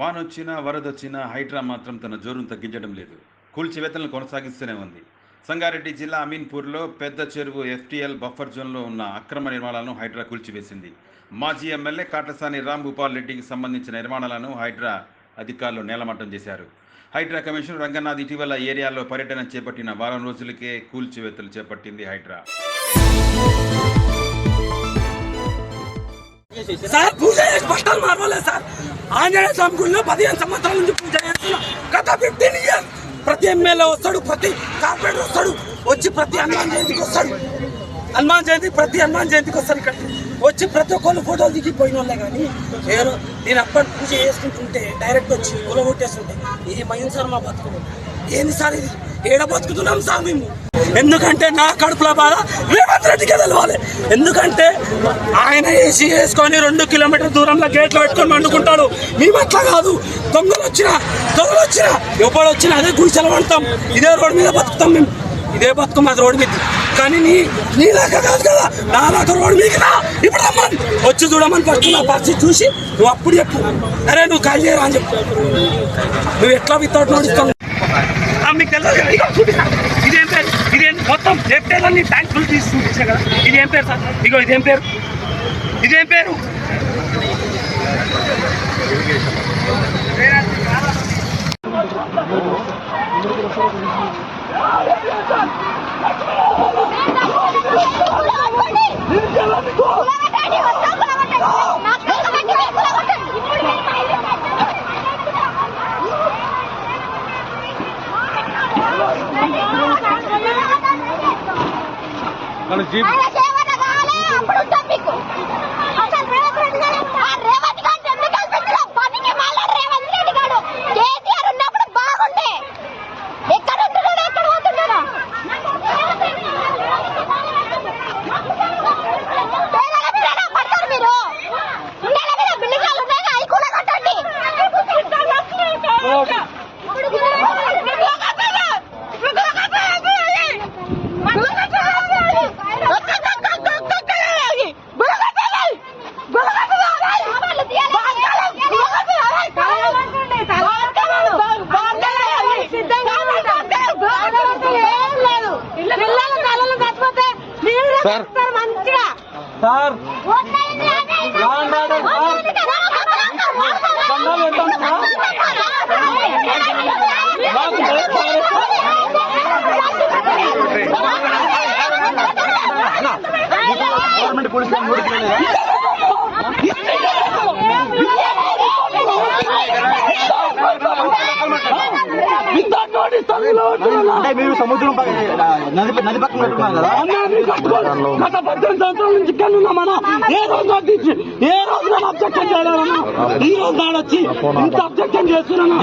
వచ్చినా వరదొచ్చినా హైడ్రా మాత్రం తన జోరును తగ్గించడం లేదు. కూల్చివేతలను కొనసాగిస్తూనే ఉంది. సంగారెడ్డి జిల్లా అమీన్పూర్లో పెద్ద చెరువు ఎఫ్టీఎల్ బఫర్ జోన్లో ఉన్న అక్రమ నిర్మాణాలను హైడ్రా కూల్చివేసింది. మాజీ ఎమ్మెల్యే కాటసాని రామ్ భూపాల్ రెడ్డికి సంబంధించిన నిర్మాణాలను హైడ్రా అధికారులు నేలమట్టం చేశారు. హైడ్రా కమిషనర్ రంగనాథ్ ఇటీవల ఏరియాలో పర్యటన చేపట్టిన వారం రోజులకే కూల్చివేతలు చేపట్టింది హైడ్రా. సార్ పూజ చేసి మార్వలేదు సార్. ఆంజనేయ స్వామి గుడిలో పదిహేను సంవత్సరాల నుంచి పూజ చేస్తున్నా. గత ఫిఫ్టీన్ ఇయర్స్ ప్రతి ఎమ్మెల్యే వస్తాడు ప్రతి కార్పొరేటర్ వస్తాడు వచ్చి ప్రతి హనుమాన్ జయంతికి వస్తాడు. హనుమాన్ జయంతి ప్రతి హనుమాన్ జయంతికి వస్తాడు ఇక్కడ. వచ్చి ప్రతి ఒక్కళ్ళు ఫోటోలు దిగి పోయిన వాళ్ళే కానీ నేను నేను అప్పటి పూజ చేసుకుంటుంటే డైరెక్ట్ వచ్చి కొలగొట్టేస్తుంటే ఇది మైన్ శర్మ మా బతుకు. ఏంది సార్ ఇది? ఏడ బతుకుతున్నాం సార్ మేము? ఎందుకంటే నా కడుపులో బాధ. రేవంత్ రెడ్డికి తెలవాలి. ఎందుకంటే ఆయన ఏసీ వేసుకొని రెండు కిలోమీటర్ దూరంలో గేట్లు పెట్టుకొని వండుకుంటాడు మేము అట్లా కాదు. దొంగలు వచ్చినా దొంగలు వచ్చినా ఎప్పుడు వచ్చినా అదే గుడిసెలు పడతాం ఇదే రోడ్డు మీద బతుకుతాం మేము. ఇదే బతుకు మాది రోడ్డు మీద. కానీ నీ నీ దాకా కాదు కదా. నా దాకా రోడ్డు మీద రా. ఇప్పుడు రమ్మని. వచ్చి చూడమని ఫస్ట్ నా పరిస్థితి చూసి నువ్వు అప్పుడు చెప్పు. అరే నువ్వు కాల్ చేయరా అని చెప్పు. నువ్వు ఎట్లా వితౌట్ నడుస్తావు మీకు తెలియదు కదా ఇగో చూపిస్తా. ఇదేం పేరు? ఇదేం మొత్తం లెఫ్టేలన్నీ ట్యాంక్ ఫుల్ తీసి చూపించా కదా. ఇదేం పేరు సార్? ఇగో ఇదేం పేరు? ఇదేం పేరు? మన মানে জীব సార్. మంచిగా సార్ గవర్నమెంట్ పోలీసులు అంటే మీరు సముద్రం పక్కన నది నది పక్కన కదా? గత పద్దెనిమిది సంవత్సరాల నుంచి ఇక్కడ ఉన్నామన్నా ఏ రోజు అడ్డించి ఏ రోజు అబ్జెక్షన్ చేయాలన్నా ఈ రోజు నాడొచ్చి ఇంత అబ్జెక్షన్ చేస్తున్నాను?